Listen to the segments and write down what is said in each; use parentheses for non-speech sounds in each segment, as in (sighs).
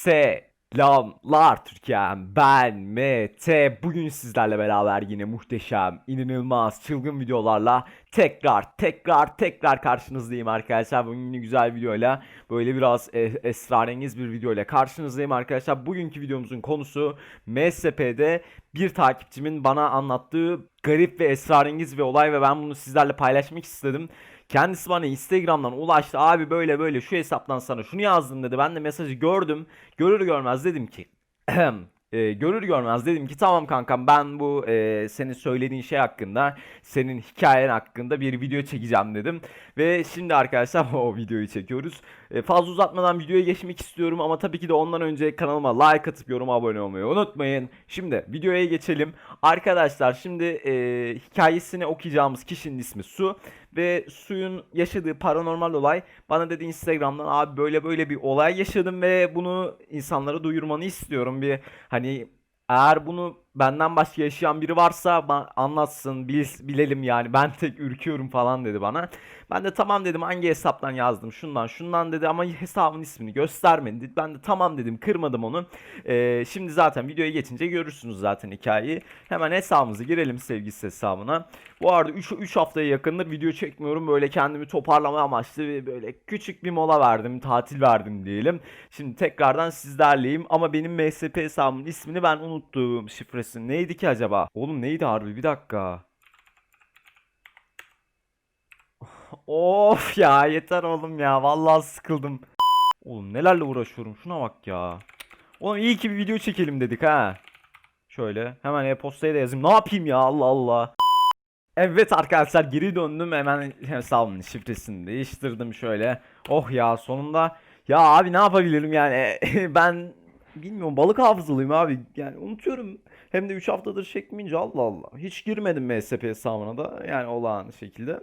Selamlar Türkiye'm. Ben Mete. Bugün sizlerle beraber yine muhteşem inanılmaz çılgın videolarla tekrar tekrar tekrar karşınızdayım arkadaşlar bugün yine güzel videoyla böyle biraz e, esrarengiz bir videoyla karşınızdayım arkadaşlar bugünkü videomuzun konusu MSP'de bir takipçimin bana anlattığı garip ve esrarengiz bir olay ve ben bunu sizlerle paylaşmak istedim Kendisi bana Instagram'dan ulaştı. Abi böyle böyle şu hesaptan sana şunu yazdım dedi. Ben de mesajı gördüm. Görür görmez dedim ki (clears throat) e, görür görmez dedim ki tamam kankam ben bu e, senin söylediğin şey hakkında senin hikayen hakkında bir video çekeceğim dedim. Ve şimdi arkadaşlar (laughs) o videoyu çekiyoruz. E, fazla uzatmadan videoya geçmek istiyorum ama tabii ki de ondan önce kanalıma like atıp yoruma abone olmayı unutmayın. Şimdi videoya geçelim. Arkadaşlar şimdi e, hikayesini okuyacağımız kişinin ismi Su ve Su'nun yaşadığı paranormal olay bana dedi Instagram'dan abi böyle böyle bir olay yaşadım ve bunu insanlara duyurmanı istiyorum. Bir hani eğer bunu benden başka yaşayan biri varsa anlatsın bil, bilelim yani (laughs) ben tek ürküyorum falan dedi bana. Ben de tamam dedim hangi hesaptan yazdım şundan şundan dedi ama hesabın ismini göstermedi. Ben de tamam dedim kırmadım onu. Ee, şimdi zaten videoya geçince görürsünüz zaten hikayeyi. Hemen hesabımızı girelim sevgilisi hesabına. Bu arada 3 3 haftaya yakındır video çekmiyorum. Böyle kendimi toparlama amaçlı böyle küçük bir mola verdim, tatil verdim diyelim. Şimdi tekrardan sizlerleyim ama benim MSP hesabımın ismini ben unuttum. Şifresi neydi ki acaba? Oğlum neydi harbi? Bir dakika. Of ya yeter oğlum ya. Vallahi sıkıldım. Oğlum nelerle uğraşıyorum. Şuna bak ya. Oğlum iyi ki bir video çekelim dedik ha. Şöyle hemen e-postaya da yazayım. Ne yapayım ya Allah Allah. Evet arkadaşlar geri döndüm hemen (laughs) hesabımın şifresini değiştirdim şöyle. Oh ya sonunda. Ya abi ne yapabilirim yani (laughs) ben bilmiyorum balık hafızalıyım abi. Yani unutuyorum. Hem de 3 haftadır çekmeyince Allah Allah. Hiç girmedim MSP hesabına da yani olağan şekilde.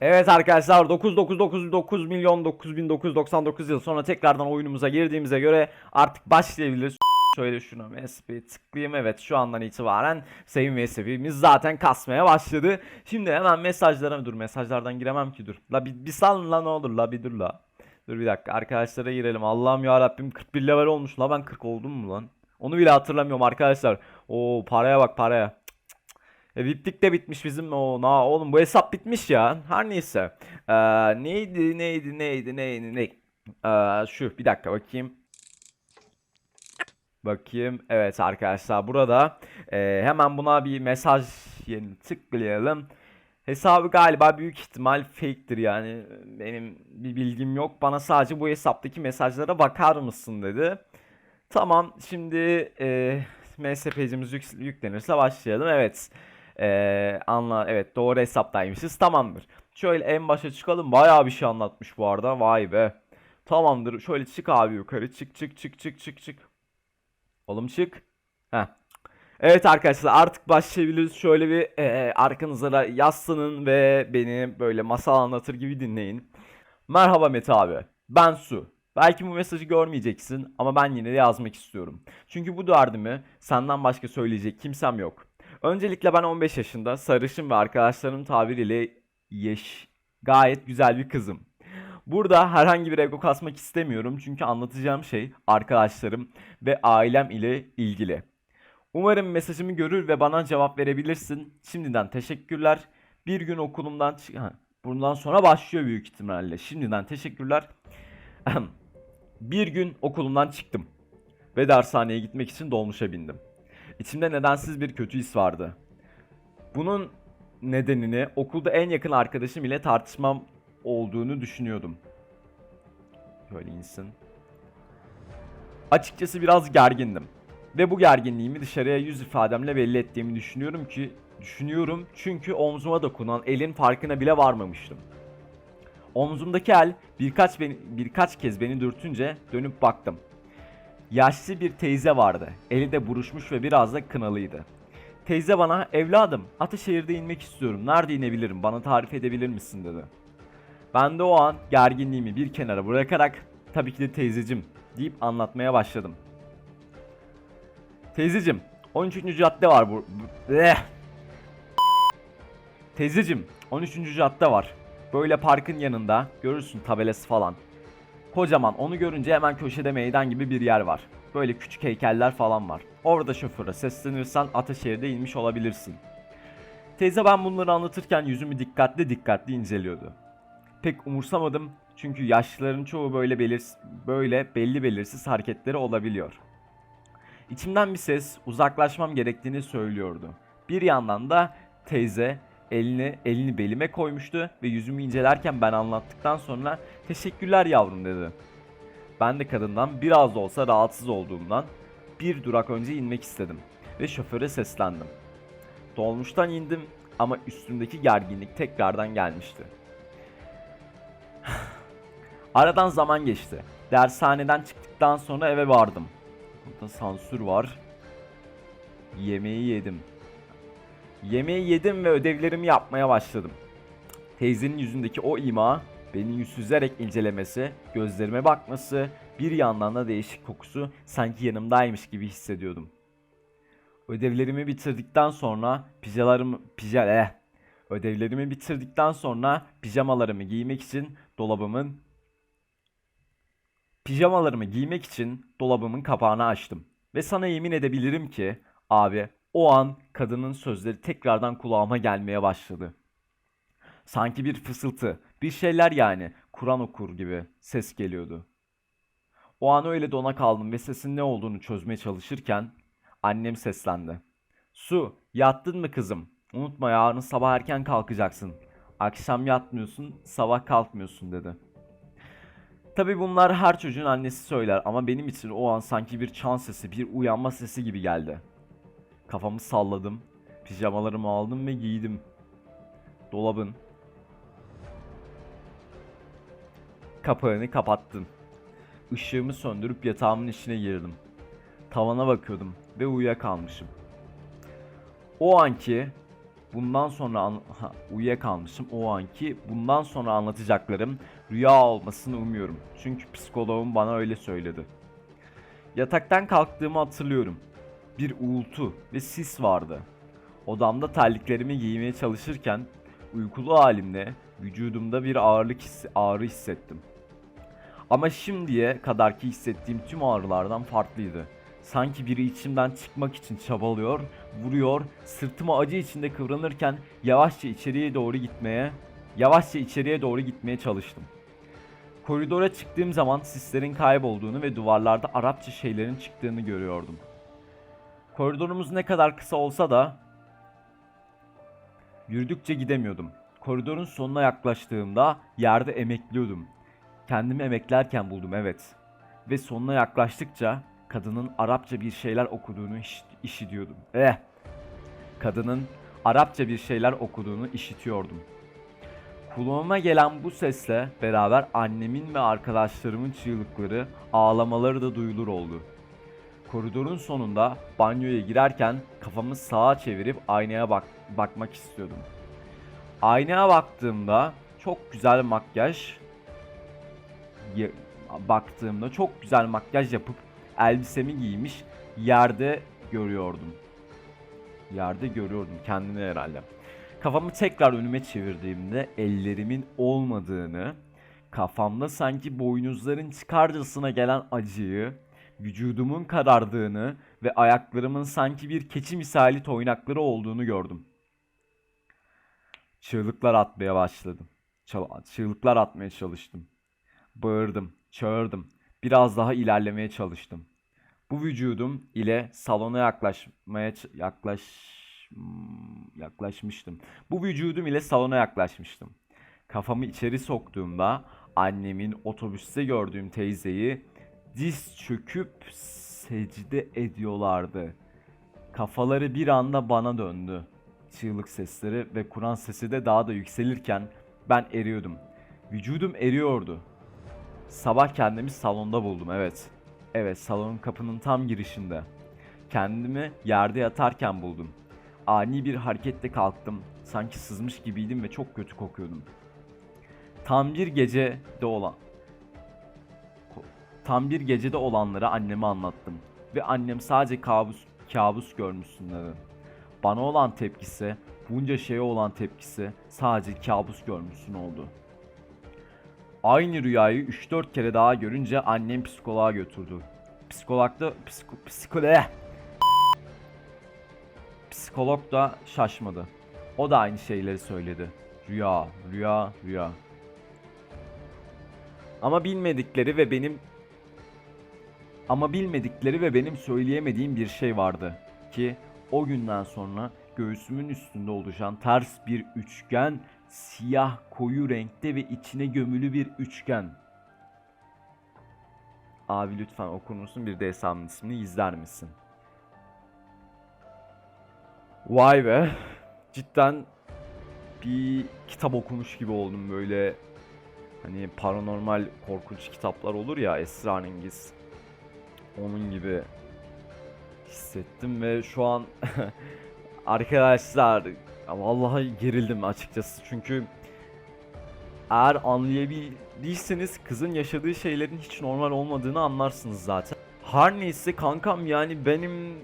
Evet arkadaşlar 9999 milyon 9999 yıl sonra tekrardan oyunumuza girdiğimize göre artık başlayabiliriz. Şöyle şunu MSP'ye tıklayayım. Evet şu andan itibaren Save MSP'miz zaten kasmaya başladı. Şimdi hemen mesajlara dur mesajlardan giremem ki dur. La bir, bir salın la ne olur la bir dur la. Dur bir dakika arkadaşlara girelim. Allah'ım ya Rabbim 41 level olmuş la ben 40 oldum mu lan? Onu bile hatırlamıyorum arkadaşlar. Oo paraya bak paraya. E, Viplik de bitmiş bizim o na oğlum bu hesap bitmiş ya. Her neyse. Ee, neydi neydi neydi neydi neydi. Ee, şu bir dakika bakayım. Bakayım. Evet arkadaşlar burada e, hemen buna bir mesaj yerini tıklayalım. Hesabı galiba büyük ihtimal fake'tir yani benim bir bilgim yok. Bana sadece bu hesaptaki mesajlara bakar mısın dedi. Tamam şimdi e, MSP'cimiz yük- yüklenirse başlayalım. Evet. E, anla evet doğru hesaptaymışız. Tamamdır. Şöyle en başa çıkalım. Bayağı bir şey anlatmış bu arada. Vay be. Tamamdır. Şöyle çık abi yukarı. Çık çık çık çık çık çık. Oğlum çık. Heh. Evet arkadaşlar artık başlayabiliriz. Şöyle bir e, arkanıza da yaslanın ve beni böyle masal anlatır gibi dinleyin. Merhaba Mete abi. Ben Su. Belki bu mesajı görmeyeceksin ama ben yine de yazmak istiyorum. Çünkü bu derdimi senden başka söyleyecek kimsem yok. Öncelikle ben 15 yaşında sarışın ve arkadaşlarımın tabiriyle yeş gayet güzel bir kızım. Burada herhangi bir ego kasmak istemiyorum çünkü anlatacağım şey arkadaşlarım ve ailem ile ilgili. Umarım mesajımı görür ve bana cevap verebilirsin. Şimdiden teşekkürler. Bir gün okulumdan çık... Ha, bundan sonra başlıyor büyük ihtimalle. Şimdiden teşekkürler. Bir gün okulumdan çıktım. Ve dershaneye gitmek için dolmuşa bindim. İçimde nedensiz bir kötü his vardı. Bunun nedenini okulda en yakın arkadaşım ile tartışmam olduğunu düşünüyordum. Böyle insin. Açıkçası biraz gergindim. Ve bu gerginliğimi dışarıya yüz ifademle belli ettiğimi düşünüyorum ki düşünüyorum çünkü omzuma dokunan elin farkına bile varmamıştım. Omzumdaki el birkaç beni, birkaç kez beni dürtünce dönüp baktım. Yaşlı bir teyze vardı. Eli de buruşmuş ve biraz da kınalıydı. Teyze bana evladım Ataşehir'de inmek istiyorum. Nerede inebilirim? Bana tarif edebilir misin dedi. Ben de o an gerginliğimi bir kenara bırakarak tabii ki de teyzecim deyip anlatmaya başladım. Teyzecim 13. cadde var bu. bu- Eh. Teyzecim 13. cadde var. Böyle parkın yanında görürsün tabelası falan. Kocaman onu görünce hemen köşede meydan gibi bir yer var. Böyle küçük heykeller falan var. Orada şoföre seslenirsen Ataşehir'de inmiş olabilirsin. Teyze ben bunları anlatırken yüzümü dikkatli dikkatli inceliyordu. Pek umursamadım çünkü yaşlıların çoğu böyle belir böyle belli belirsiz hareketleri olabiliyor. İçimden bir ses uzaklaşmam gerektiğini söylüyordu. Bir yandan da teyze elini elini belime koymuştu ve yüzümü incelerken ben anlattıktan sonra teşekkürler yavrum dedi. Ben de kadından biraz da olsa rahatsız olduğumdan bir durak önce inmek istedim ve şoföre seslendim. Dolmuştan indim ama üstümdeki gerginlik tekrardan gelmişti. (sighs) Aradan zaman geçti. Dershaneden çıktıktan sonra eve vardım. Burada sansür var. Yemeği yedim. Yemeği yedim ve ödevlerimi yapmaya başladım. Teyzenin yüzündeki o ima, beni yüz süzerek incelemesi, gözlerime bakması, bir yandan da değişik kokusu sanki yanımdaymış gibi hissediyordum. Ödevlerimi bitirdikten sonra pijalarımı pija eh. Ödevlerimi bitirdikten sonra pijamalarımı giymek için dolabımın pijamalarımı giymek için dolabımın kapağını açtım. Ve sana yemin edebilirim ki abi o an kadının sözleri tekrardan kulağıma gelmeye başladı. Sanki bir fısıltı, bir şeyler yani Kur'an okur gibi ses geliyordu. O an öyle dona kaldım ve sesin ne olduğunu çözmeye çalışırken annem seslendi. Su, yattın mı kızım? Unutma yarın sabah erken kalkacaksın. Akşam yatmıyorsun, sabah kalkmıyorsun dedi. Tabi bunlar her çocuğun annesi söyler ama benim için o an sanki bir çan sesi, bir uyanma sesi gibi geldi. Kafamı salladım, pijamalarımı aldım ve giydim. Dolabın kapağını kapattım. Işığımı söndürüp yatağımın içine girdim. Tavana bakıyordum ve uyuyakalmışım. O anki bundan sonra an uyuyakalmışım. O anki bundan sonra anlatacaklarım rüya olmasını umuyorum. Çünkü psikoloğum bana öyle söyledi. Yataktan kalktığımı hatırlıyorum. Bir uğultu ve sis vardı. Odamda terliklerimi giymeye çalışırken uykulu halimle vücudumda bir ağırlık hissi, ağrı hissettim. Ama şimdiye kadarki hissettiğim tüm ağrılardan farklıydı. Sanki biri içimden çıkmak için çabalıyor, vuruyor, sırtıma acı içinde kıvranırken yavaşça içeriye doğru gitmeye, yavaşça içeriye doğru gitmeye çalıştım. Koridora çıktığım zaman sislerin kaybolduğunu ve duvarlarda Arapça şeylerin çıktığını görüyordum. Koridorumuz ne kadar kısa olsa da yürüdükçe gidemiyordum. Koridorun sonuna yaklaştığımda yerde emekliyordum. Kendimi emeklerken buldum evet. Ve sonuna yaklaştıkça kadının Arapça bir şeyler okuduğunu iş- işitiyordum. Eh. Kadının Arapça bir şeyler okuduğunu işitiyordum. Kulağıma gelen bu sesle beraber annemin ve arkadaşlarımın çığlıkları, ağlamaları da duyulur oldu. Koridorun sonunda banyoya girerken kafamı sağa çevirip aynaya bak bakmak istiyordum. Aynaya baktığımda çok güzel makyaj ya- baktığımda çok güzel makyaj yapıp elbisemi giymiş yerde görüyordum. Yerde görüyordum kendimi herhalde. Kafamı tekrar önüme çevirdiğimde ellerimin olmadığını, kafamda sanki boynuzların çıkarcasına gelen acıyı, vücudumun karardığını ve ayaklarımın sanki bir keçi misali toynakları olduğunu gördüm. Çığlıklar atmaya başladım. Çal- Çığlıklar atmaya çalıştım. Bağırdım, çağırdım. Biraz daha ilerlemeye çalıştım. Bu vücudum ile salona yaklaşmaya ç- yaklaş yaklaşmıştım. Bu vücudum ile salona yaklaşmıştım. Kafamı içeri soktuğumda annemin otobüste gördüğüm teyzeyi diz çöküp secde ediyorlardı. Kafaları bir anda bana döndü. Çığlık sesleri ve Kur'an sesi de daha da yükselirken ben eriyordum. Vücudum eriyordu. Sabah kendimi salonda buldum evet. Evet salonun kapının tam girişinde. Kendimi yerde yatarken buldum. Ani bir hareketle kalktım. Sanki sızmış gibiydim ve çok kötü kokuyordum. Tam bir gecede olan Ko- Tam bir gecede olanları anneme anlattım ve annem sadece kabus kabus görmüşsün dedi. Bana olan tepkisi, bunca şeye olan tepkisi sadece kabus görmüşsün oldu. Aynı rüyayı 3-4 kere daha görünce annem psikoloğa götürdü. Psikologda psiko, psikoloğa Psikolog da şaşmadı. O da aynı şeyleri söyledi. Rüya, rüya, rüya. Ama bilmedikleri ve benim ama bilmedikleri ve benim söyleyemediğim bir şey vardı ki o günden sonra göğsümün üstünde oluşan ters bir üçgen, siyah koyu renkte ve içine gömülü bir üçgen. Abi lütfen okur musun bir de hesabın ismini izler misin? Vay be. Cidden bir kitap okumuş gibi oldum böyle. Hani paranormal korkunç kitaplar olur ya esrarengiz. Onun gibi hissettim ve şu an (laughs) arkadaşlar vallahi gerildim açıkçası çünkü eğer anlayabildiyseniz kızın yaşadığı şeylerin hiç normal olmadığını anlarsınız zaten. Her neyse kankam yani benim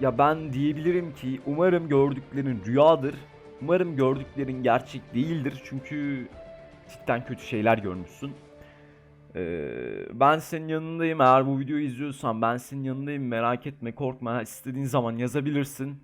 ya ben diyebilirim ki umarım gördüklerin rüyadır. Umarım gördüklerin gerçek değildir çünkü cidden kötü şeyler görmüşsün. Ee, ben senin yanındayım eğer bu videoyu izliyorsan ben senin yanındayım merak etme korkma istediğin zaman yazabilirsin.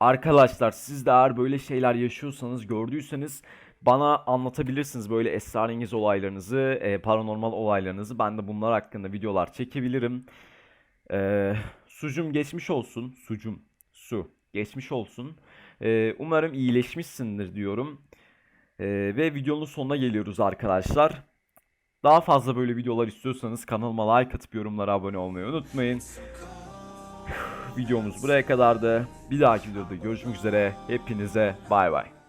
Arkadaşlar siz de eğer böyle şeyler yaşıyorsanız gördüyseniz bana anlatabilirsiniz böyle esrarengiz olaylarınızı, e, paranormal olaylarınızı. Ben de bunlar hakkında videolar çekebilirim. Ee, sucum geçmiş olsun. Sucum. Su. Geçmiş olsun. Ee, umarım iyileşmişsindir diyorum. Ee, ve videonun sonuna geliyoruz arkadaşlar. Daha fazla böyle videolar istiyorsanız kanalıma like atıp yorumlara abone olmayı unutmayın. Videomuz buraya kadardı. Bir dahaki videoda görüşmek üzere. Hepinize bay bay.